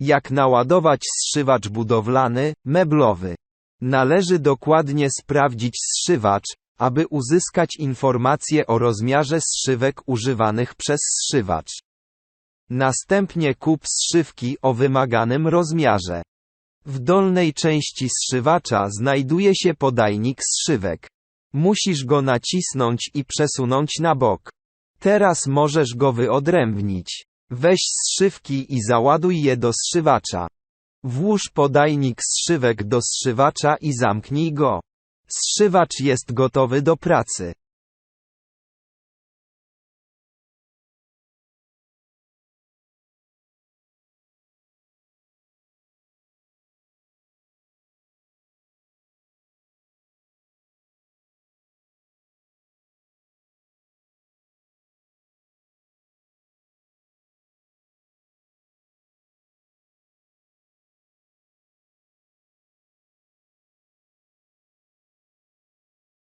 Jak naładować zszywacz budowlany, meblowy. Należy dokładnie sprawdzić zszywacz, aby uzyskać informacje o rozmiarze zszywek używanych przez zszywacz. Następnie kup zszywki o wymaganym rozmiarze. W dolnej części zszywacza znajduje się podajnik zszywek. Musisz go nacisnąć i przesunąć na bok. Teraz możesz go wyodrębnić. Weź zszywki i załaduj je do zszywacza. Włóż podajnik zszywek do zszywacza i zamknij go. Zszywacz jest gotowy do pracy.